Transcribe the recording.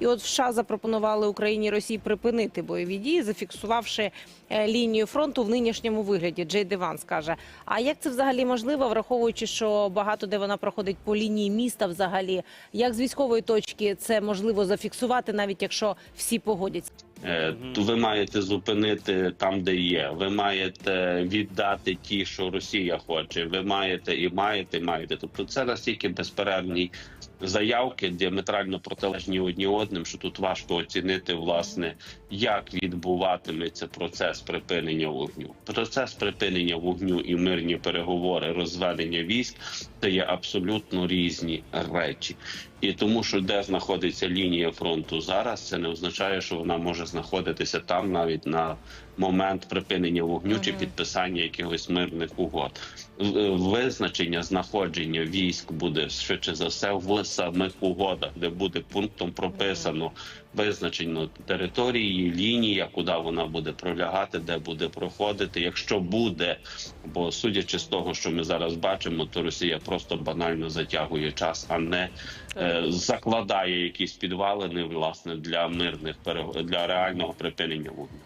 І от США запропонували Україні і Росії припинити бойові дії, зафіксувавши е, лінію фронту в нинішньому вигляді. Джей Деван скаже. А як це взагалі можливо, враховуючи, що багато де вона проходить по лінії міста, взагалі, як з військової точки це можливо зафіксувати, навіть якщо всі погодяться? Е, То ви маєте зупинити там, де є. Ви маєте віддати ті, що Росія хоче. Ви маєте і маєте, і маєте. Тобто це настільки безперервні заявки, діаметрально протилежні одні одним, що тут важко оцінити власне, як відбуватиметься процес припинення вогню. Процес припинення вогню і мирні переговори, розведення військ це є абсолютно різні речі. І тому, що де знаходиться лінія фронту зараз, це не означає, що вона може знаходитися там навіть на момент припинення вогню чи підписання якихось мирних угод. Е, Визначення знаходження військ буде швидше за все в самих угодах, де буде пунктом прописано визначено території, лінія, куди вона буде пролягати, де буде проходити. Якщо буде, бо судячи з того, що ми зараз бачимо, то Росія просто банально затягує час, а не е, закладає якісь підвалини власне для мирних для реального припинення вогню.